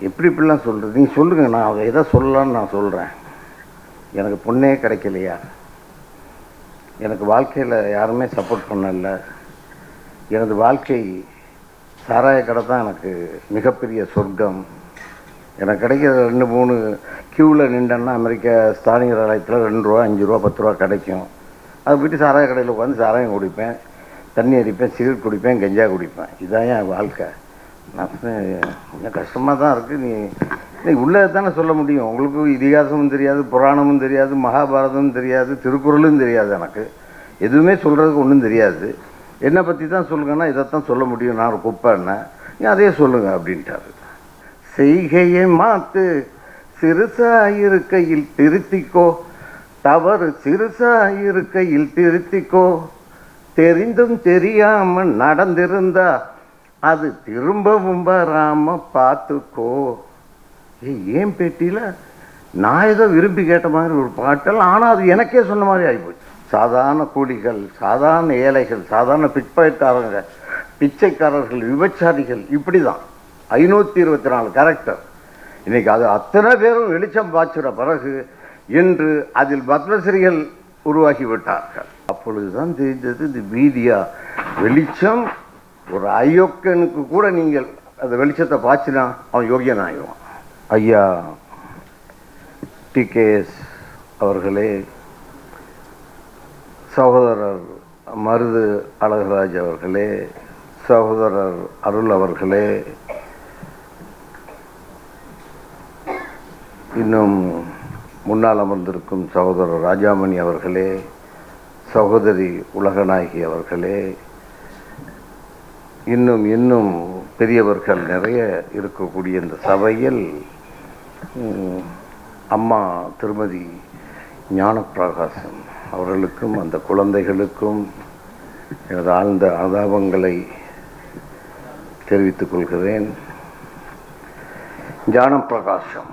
எப்படி இப்படிலாம் சொல்கிறது நீங்கள் சொல்லுங்கள் நான் அதை எதை சொல்லலான்னு நான் சொல்கிறேன் எனக்கு பொண்ணே கிடைக்கலையா? எனக்கு வாழ்க்கையில் யாருமே சப்போர்ட் பண்ணல. எனது வாழ்க்கை சாராய கடை தான் எனக்கு மிகப்பெரிய சொர்க்கம். எனக்கு கிடைக்கிற ரெண்டு மூணு க்யூவில் நின்றேன்னா அமெரிக்கா ஸ்தானிகர் ஆலயத்தில் ரெண்டு ரூபா அஞ்சு ரூபா பத்து ரூபா கிடைக்கும். அது போய்ட்டு சாராய கடையில் உட்காந்து சாராயம் குடிப்பேன் தண்ணி அடிப்பேன் சிகரெட் குடிப்பேன் கஞ்சா குடிப்பேன். இதுதான் என் வாழ்க்கை. கொஞ்சம் கஷ்டமாக தான் இருக்குது நீ நீ உள்ளதை தானே சொல்ல முடியும். உங்களுக்கு இதிகாசமும் தெரியாது புராணமும் தெரியாது மகாபாரதமும் தெரியாது திருக்குறளும் தெரியாது எனக்கு. எதுவுமே சொல்கிறதுக்கு ஒன்றும் தெரியாது. என்னை பற்றி தான் சொல்லுங்கன்னா இதைத்தான் சொல்ல முடியும். நான் ஒரு குப்பைன்னா நீ அதே சொல்லுங்க அப்படின்ட்டாரு. செய்கையை மாத்து சிறுசாயிருக்கையில் திருத்திக்கோ. தவறு சிறுசாயிருக்கையில் திருத்திக்கோ. தெரிந்தும் தெரியாமல் நடந்திருந்தா அது திரும்பவும் வராம பார்த்துக்கோ. ஏய், ஏன் பேட்டியில்? நான் ஏதோ விரும்பி கேட்ட மாதிரி ஒரு பாட்டல் ஆனால் அது எனக்கே சொன்ன மாதிரி ஆகிப்போச்சு சாதாரண கூலிகள் சாதாரண ஏழைகள் சாதாரண பிற்பயக்காரங்க பிச்சைக்காரர்கள் விபச்சாரிகள் இப்படி தான் ஐநூற்றி இருபத்தி நாலு கேரக்டர் இன்றைக்கி அது அத்தனை பேரும் வெளிச்சம் பாய்ச்சுற பிறகு என்று அதில் பத்மஸ்ரீகள் உருவாகிவிட்டார்கள். அப்பொழுதுதான் தெரிந்தது இந்த மீடியா வெளிச்சம் ஒரு அயோக்கனுக்கு கூட நீங்கள் அந்த வெளிச்சத்தை பாய்ச்சினா அவன் யோகியன் ஆயிடுவான். ஐயா டிகேஎஸ் அவர்களே சகோதரர் மருது அழகராஜ் அவர்களே சகோதரர் அருள் அவர்களே இன்னும் முன்னால் அமர்ந்திருக்கும் சகோதரர் ராஜாமணி அவர்களே சகோதரி உலகநாயகி அவர்களே இன்னும் இன்னும் பெரியவர்கள் நிறைய இருக்கக்கூடிய இந்த சபையில் அம்மா திருமதி ஞானப்பிரகாசம் அவர்களுக்கும் அந்த குழந்தைகளுக்கும் எனது ஆழ்ந்த ஆதாபங்களை தெரிவித்துக் கொள்கிறேன். ஞானப்பிரகாசம்.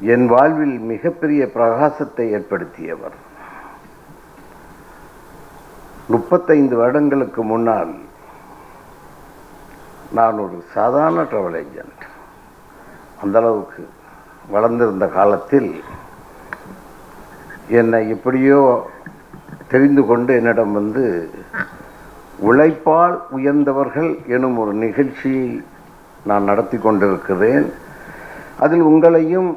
என் வாழ்வில் மிகப்பெரிய பிரகாசத்தை ஏற்படுத்தியவர். முப்பத்தைந்து வருடங்களுக்கு முன்னால் நான் ஒரு சாதாரண ட்ராவல் ஏஜென்ட் அந்த அளவுக்கு வளர்ந்திருந்த காலத்தில் என்னை எப்படியோ தெரிந்து கொண்டு என்னிடம் வந்து உழைப்பால் உயர்ந்தவர்கள் எனும் ஒரு நிகழ்ச்சியை நான் நடத்தி கொண்டிருக்கிறேன். அதில் உங்களையும்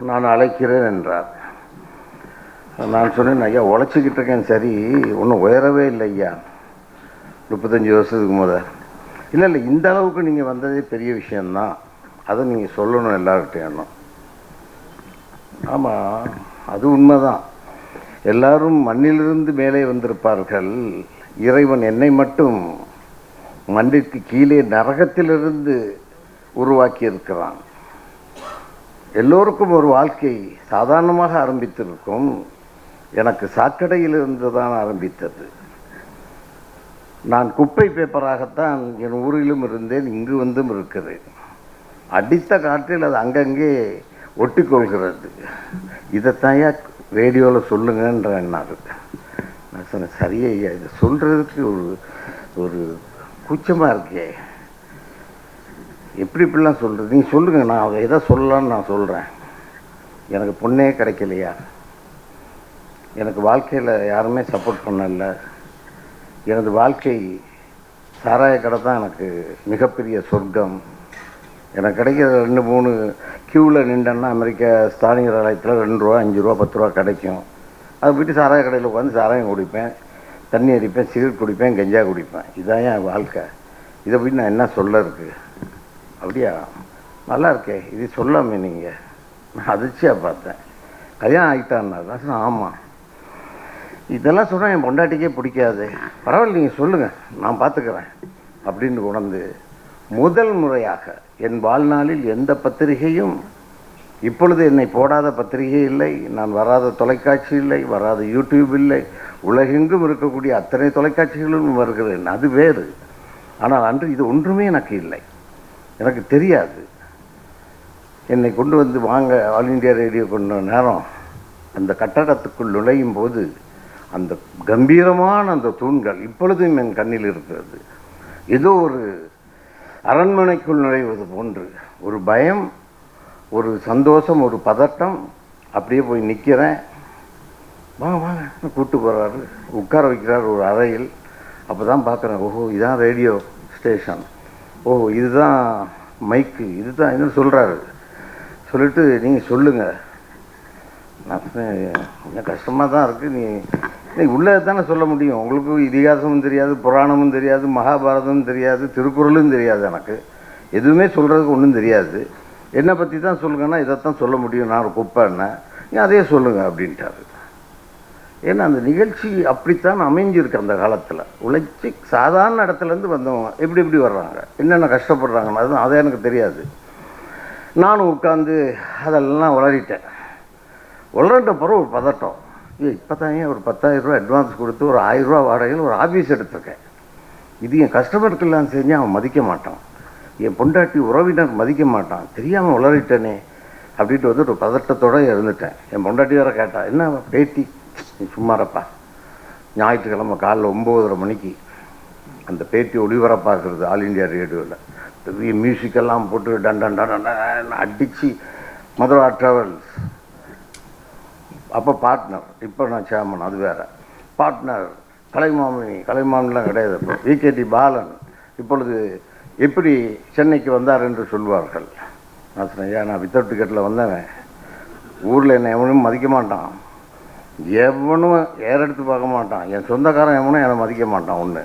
நான் அழைக்கிறேன் என்றார். நான் சொன்னேன் ஐயா உழைச்சிக்கிட்டு இருக்கேன் சரி. ஒன்றும் உயரவே இல்லை ஐயா. முப்பத்தஞ்சு வருஷத்துக்கு முத. இல்லை இல்லை இந்த அளவுக்கு நீங்கள் வந்ததே பெரிய விஷயந்தான் அதை நீங்கள் சொல்லணும் எல்லார்கிட்டையும் ஆமாம் அது உண்மைதான். எல்லாரும் மண்ணிலிருந்து மேலே வந்திருப்பார்கள். இறைவன் என்னை மட்டும் மண்ணிற்கு கீழே நரகத்திலிருந்து உருவாக்கி இருக்கிறான் எல்லோருக்கும் ஒரு வாழ்க்கை சாதாரணமாக ஆரம்பித்திருக்கும். எனக்கு சாக்கடையிலிருந்து தான் ஆரம்பித்தது. நான் குப்பை பேப்பராகத்தான் என் ஊரிலும் இருந்தேன் இங்கு வந்தும் இருக்கிறேன். அடித்த காற்றில் அது அங்கங்கே ஒட்டிக்கொள்கிறது. இதைத்தாயா ரேடியோவில் சொல்லுங்கன்றாரு நான் சொன்னேன் சரியா இதை சொல்கிறதுக்கு ஒரு ஒரு கூச்சமாக இருக்கே. எப்படி இப்படிலாம் சொல்கிறது நீங்கள் சொல்லுங்கள் நான் அதை எதை சொல்லலான்னு நான் சொல்கிறேன் எனக்கு பொண்ணே கிடைக்கலையா? எனக்கு வாழ்க்கையில் யாருமே சப்போர்ட் பண்ணல. எனது வாழ்க்கை சாராய கடை தான் எனக்கு மிகப்பெரிய சொர்க்கம். எனக்கு கிடைக்கிற ரெண்டு மூணு க்யூவில் நின்றேன்னா அமெரிக்கா ஸ்தானிகர் ஆலயத்தில் ரெண்டு ரூபா அஞ்சு ரூபா பத்து ரூபா கிடைக்கும். அது போயிட்டு சாராய கடையில் உட்காந்து சாராயம் குடிப்பேன். தண்ணி அடிப்பேன் சிகரெட் குடிப்பேன் கஞ்சா குடிப்பேன். இதுதான் என் வாழ்க்கை. இதை போய் நான் என்ன சொல்ல இருக்கு? அப்படியா? நல்லா இருக்கே. இது சொல்லாமே நீங்கள் நான் அதிர்ச்சியாக பார்த்தேன். கல்யாணம் ஆகிட்டான்னா தான் சொன்னேன் ஆமாம் இதெல்லாம் சொன்னால் என் பொண்டாட்டிக்கே பிடிக்காது. பரவாயில்ல நீங்கள் சொல்லுங்கள் நான் பார்த்துக்கிறேன் அப்படின்னு உணர்ந்து முதல் முறையாக என் வாழ்நாளில் எந்த பத்திரிகையும் இப்பொழுது என்னை போடாத பத்திரிகை இல்லை நான் வராத தொலைக்காட்சி இல்லை வராத யூடியூப் இல்லை உலகெங்கும் இருக்கக்கூடிய அத்தனை தொலைக்காட்சிகளும் வருகிறேன். அது வேறு. ஆனால் அன்று இது ஒன்றுமே எனக்கு இல்லை. எனக்கு தெரியாது. என்னை கொண்டு வந்து வாங்க ஆல் இந்தியா ரேடியோ கொண்ட நேரம் அந்த கட்டடத்துக்குள் நுழையும் போது அந்த கம்பீரமான அந்த தூண்கள் இப்பொழுதும் என் கண்ணில் இருக்கிறது. ஏதோ ஒரு அரண்மனைக்குள் நுழைவது போன்று ஒரு பயம் ஒரு சந்தோஷம் ஒரு பதட்டம் அப்படியே போய் நிற்கிறேன் வாங்க வாங்க கூப்பிட்டு போகிறாரு உட்கார வைக்கிறார் ஒரு அறையில். அப்போ தான் பார்க்குறேன் ஓஹோ இதுதான் ரேடியோ ஸ்டேஷன். ஓஹோ இதுதான் மைக்கு இதுதான் என்ன சொல்கிறாரு சொல்லிட்டு நீங்கள் சொல்லுங்கள் நான் கொஞ்சம் கஷ்டமாக தான் இருக்குது நீ நீ உள்ளே தானே சொல்ல முடியும். உங்களுக்கு இதிகாசமும் தெரியாது புராணமும் தெரியாது மகாபாரதமும் தெரியாது திருக்குறளும் தெரியாது எனக்கு. எதுவுமே சொல்கிறதுக்கு ஒன்றும் தெரியாது. என்னை பற்றி தான் சொல்லுங்கன்னா இதைத்தான் சொல்ல முடியும். நான் ஒரு நீ அதே சொல்லுங்கள் அப்படின்ட்டாரு. ஏன்னா அந்த நிகழ்ச்சி அப்படித்தான் அமைஞ்சிருக்கு அந்த காலத்தில். உழைச்சி சாதாரண இடத்துலேருந்து வந்தவங்க எப்படி எப்படி வர்றாங்க? என்னென்ன கஷ்டப்படுறாங்கன்னு அதுதான் அதை எனக்கு தெரியாது. நானும் உட்காந்து அதெல்லாம் உளறிட்டேன் உளறிட்ட பிறகு ஒரு பதட்டம். இப்போ தான் ஏன் ஒரு பத்தாயிரம் ரூபா அட்வான்ஸ் கொடுத்து ஒரு ஆயிரரூவா வாடகையில் ஒரு ஆஃபீஸ் எடுத்திருக்கேன். இது என் கஸ்டமருக்கெல்லாம் செஞ்சு அவன் மதிக்க மாட்டான். என் பொண்டாட்டி உறவினர் மதிக்க மாட்டான். தெரியாமல் உளறிட்டனே அப்படின்ட்டு வந்து ஒரு பதட்டத்தோட இருந்துட்டேன். என் பொண்டாட்டி வேற கேட்டா என்ன பேட்டி நீ சும்மாரப்பா ஞாயிற்றுக்கிழமை காலைல ஒம்போதரை மணிக்கு அந்த பேட்டி ஒளிபரப்பாக்குறது ஆல் இந்தியா ரேடியோவில் பெரிய மியூசிக்கெல்லாம் போட்டு டன் டன் டன் டன் அடித்து மதுரா ட்ராவல்ஸ் அப்போ பார்ட்னர் இப்போ நான் சேர்மன் அது வேற. பார்ட்னர் கலைமாமணி கலைமாமணிலாம் கிடையாது இப்போ விகேடி பாலன். இப்பொழுது எப்படி சென்னைக்கு வந்தார் என்று சொல்வார்கள். நான் சொன்னேன் ஏன் நான் வித்தவுட் டிக்கெட்டில் வந்தவன். ஊரில் என்னை எவனும் மதிக்க மாட்டான். எவனும் ஏறெடுத்து பார்க்க மாட்டான். என் சொந்தக்காரன் எவனும் என்னை மதிக்க மாட்டான். ஒன்று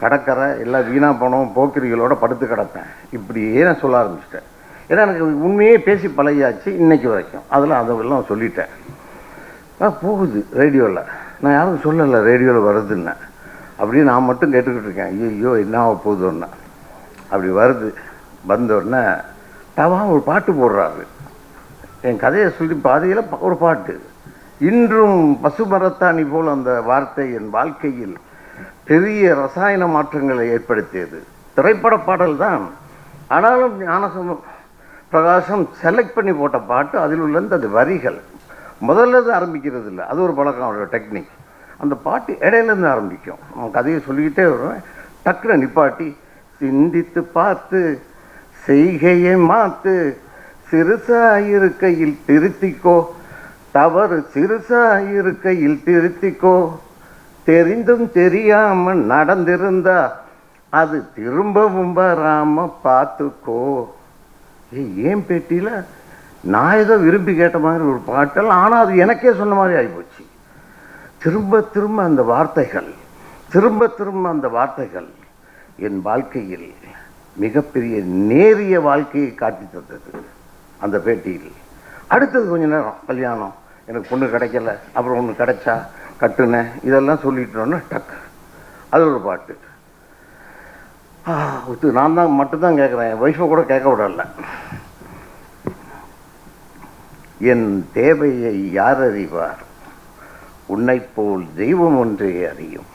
கடற்கரை எல்லாம் வீணாக போனோம் போக்கிரிகளோட படுத்து கிடப்பேன். இப்படியே நான் சொல்ல ஆரம்பிச்சிட்டேன். ஏன்னா எனக்கு உண்மையே பேசி பழகியாச்சு இன்றைக்கி வரைக்கும். அதில் அதெல்லாம் சொல்லிட்டேன். போகுது ரேடியோவில் நான் யாரும் சொல்லலை ரேடியோவில் வருதுன்னு. அப்படியே நான் மட்டும் கேட்டுக்கிட்டு இருக்கேன். ஐயோ என்ன ஆக போகுதுன்னா. அப்படி வருது. வந்தோடனே தவா ஒரு பாட்டு போடுறாரு. என் கதையை சொல்லி பாதையில் ப- ஒரு பாட்டு. இன்றும் பசுமரத்தாணி போல் அந்த வார்த்தை என் வாழ்க்கையில் பெரிய ரசாயன மாற்றங்களை ஏற்படுத்தியது. திரைப்பட பாடல் தான். ஆனாலும் ஞானசம் பிரகாசம் செலக்ட் பண்ணி போட்ட பாட்டு அதில் உள்ள அந்த வரிகள். முதல்ல இருந்து ஆரம்பிக்கிறது இல்லை அது ஒரு பழக்கம் அவரோட டெக்னிக் அந்த பாட்டு இடையிலேருந்து ஆரம்பிக்கும். அவன் கதையை சொல்லிக்கிட்டே வருவேன் டக்குன்னு நிப்பாட்டி சிந்தித்து பார்த்து செய்கையை மாற்று சிறுசாயிருக்கையில் திருத்திக்கோ தவறு சிறுசாயிருக்கையில் திருத்திக்கோ. தெரிந்தும் தெரியாமல் நடந்திருந்தா அது திரும்பவும் வராமல் பார்த்துக்கோ. ஏன் பேட்டியில் நான் ஏதோ விரும்பி கேட்ட மாதிரி ஒரு பாட்டெல்லாம் ஆனால் அது எனக்கே சொன்ன மாதிரி ஆகிப்போச்சு திரும்ப திரும்ப அந்த வார்த்தைகள் திரும்ப திரும்ப அந்த வார்த்தைகள் என் வாழ்க்கையில் மிகப்பெரிய நேரிய வாழ்க்கையை காட்டி தந்தது அந்த பேட்டியில். அடுத்தது கொஞ்ச நேரம் கல்யாணம் எனக்கு பொண்ணு கிடைக்கல அப்புறம் ஒன்று கிடைச்சா கட்டுனேன் இதெல்லாம் சொல்லிட்டோன்னா டக். அது ஒரு பாட்டு. நான் தான் மட்டும்தான் கேட்குறேன் என் ஒய்ஃபை கூட கேட்க விடலை. என் தேவையை யார் அறிவார் உன்னைப் போல் தெய்வம் ஒன்றே அறியும்.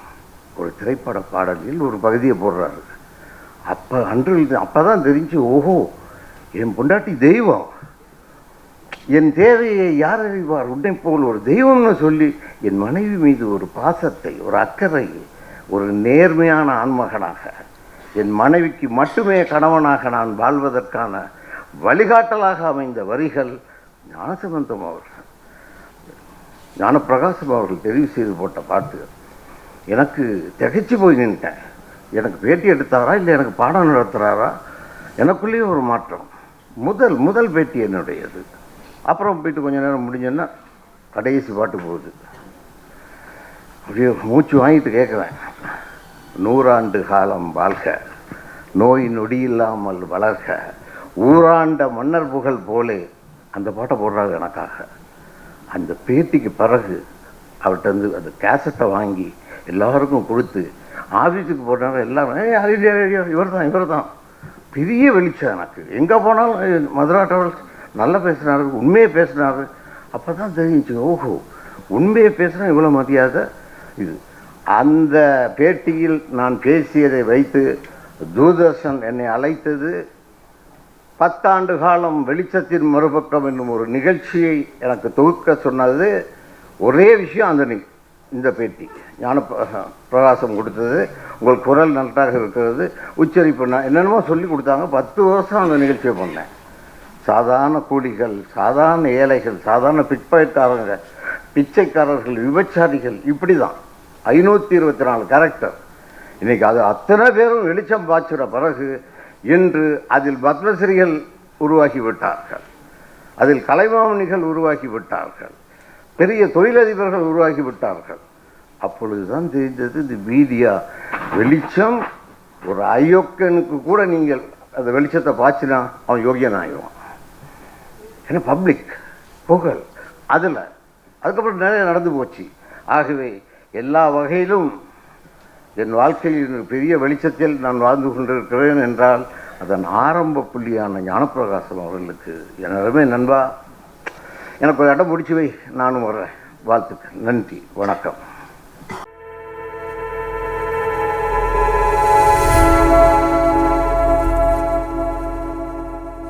ஒரு திரைப்பட பாடலில் ஒரு பகுதியை போடுறாரு. அப்போ அன்று அப்போ தான் தெரிஞ்சு ஓஹோ என் பொண்டாட்டி தெய்வம். என் தேவையை யார் அறிவார் உன்னை போல் ஒரு தெய்வம்னு சொல்லி என் மனைவி மீது ஒரு பாசத்தை ஒரு அக்கறை ஒரு நேர்மையான ஆண்மகனாக என் மனைவிக்கு மட்டுமே கணவனாக நான் வாழ்வதற்கான வழிகாட்டலாக அமைந்த வரிகள் ஞானசம்பந்தம் அவர்கள். ஞானப்பிரகாசம் அவர்கள் தெரிவு செய்து போட்ட பாட்டு. எனக்கு திகைச்சு போய் நின்ட்டேன். எனக்கு பேட்டி எடுத்தாரா இல்லை எனக்கு பாடம் நடத்துகிறாரா எனக்குள்ளேயே ஒரு மாற்றம். முதல் முதல் பேட்டி என்னுடையது. அப்புறம் போயிட்டு கொஞ்ச நேரம் முடிஞ்சோன்னா கடைசி பாட்டு போகுது. அப்படியே மூச்சு வாங்கிட்டு கேட்குறேன் நூறாண்டு காலம் வாழ்க. நோய் நொடி இல்லாமல் வளர்க. ஊராண்ட மன்னர் புகழ் போலே அந்த பாட்டை போடுறாங்க எனக்காக. அந்த பேட்டிக்கு பிறகு அவர்கிட்ட வந்து அந்த கேசட்டை வாங்கி எல்லாருக்கும் கொடுத்து ஆஃபீஸுக்கு போட்டாங்க எல்லாரும் ஏய் ஐடியா ஐடியா இவர் தான் இவர் தான் பெரிய வெளிச்சம் எனக்கு. எங்கே போனாலும் மதுரா டிராவல்ஸ் நல்லா பேசுனாரு உண்மையை பேசினார். அப்போ தான் தெரிஞ்சுச்சு ஓஹோ உண்மையை பேசினா இவ்வளோ மரியாதை? இது. அந்த பேட்டியில் நான் பேசியதை வைத்து தூர்தர்ஷன் என்னை அழைத்தது பத்தாண்டு காலம் வெளிச்சத்தின் மறுபக்கம் என்னும் ஒரு நிகழ்ச்சியை எனக்கு தொகுக்க சொன்னது ஒரே விஷயம் அந்த இந்த பேட்டி. ஞான பிரகாசம் கொடுத்தது உங்கள் குரல் நன்றாக இருக்கிறது. உச்சரிப்பு நான் என்னென்னமோ சொல்லி கொடுத்தாங்க. பத்து வருஷம் அந்த நிகழ்ச்சியை பண்ணேன். சாதாரண கூலிகள் சாதாரண ஏழைகள் சாதாரண பிற்பயக்காரங்க பிச்சைக்காரர்கள் விபச்சாரிகள் இப்படி தான் ஐநூற்றி இருபத்தி நாலு கேரக்டர் இன்றைக்கி அது அத்தனை பேரும் வெளிச்சம் பாய்ச்சுற பிறகு இன்று அதில் பத்மஸ்ரீகள் உருவாகி விட்டார்கள் அதில் கலைமாமணிகள் உருவாக்கி விட்டார்கள் பெரிய தொழிலதிபர்கள் உருவாகிவிட்டார்கள். அப்பொழுதுதான் தெரிந்தது இந்த மீடியா. வெளிச்சம் ஒரு அயோக்கனுக்கு கூட நீங்கள் அந்த வெளிச்சத்தை பாய்ச்சினா அவன் யோகியன் ஆயிடுவான். ஏன்னா பப்ளிக் புகழ் அதில். அதுக்கப்புறம் நிறைய நடந்து போச்சு. ஆகவே எல்லா வகையிலும் என் வாழ்க்கையில் பெரிய வெளிச்சத்தில் நான் வாழ்ந்து கொண்டிருக்கிறேன் என்றால் அதன் ஆரம்ப புள்ளியான ஞானப்பிரகாசம் அவர்களுக்கு என் நண்பா எனக்கு ஒரு இடம் பிடிச்சி வை நானும் வர்றேன் வாழ்த்துக்கள் நன்றி வணக்கம்.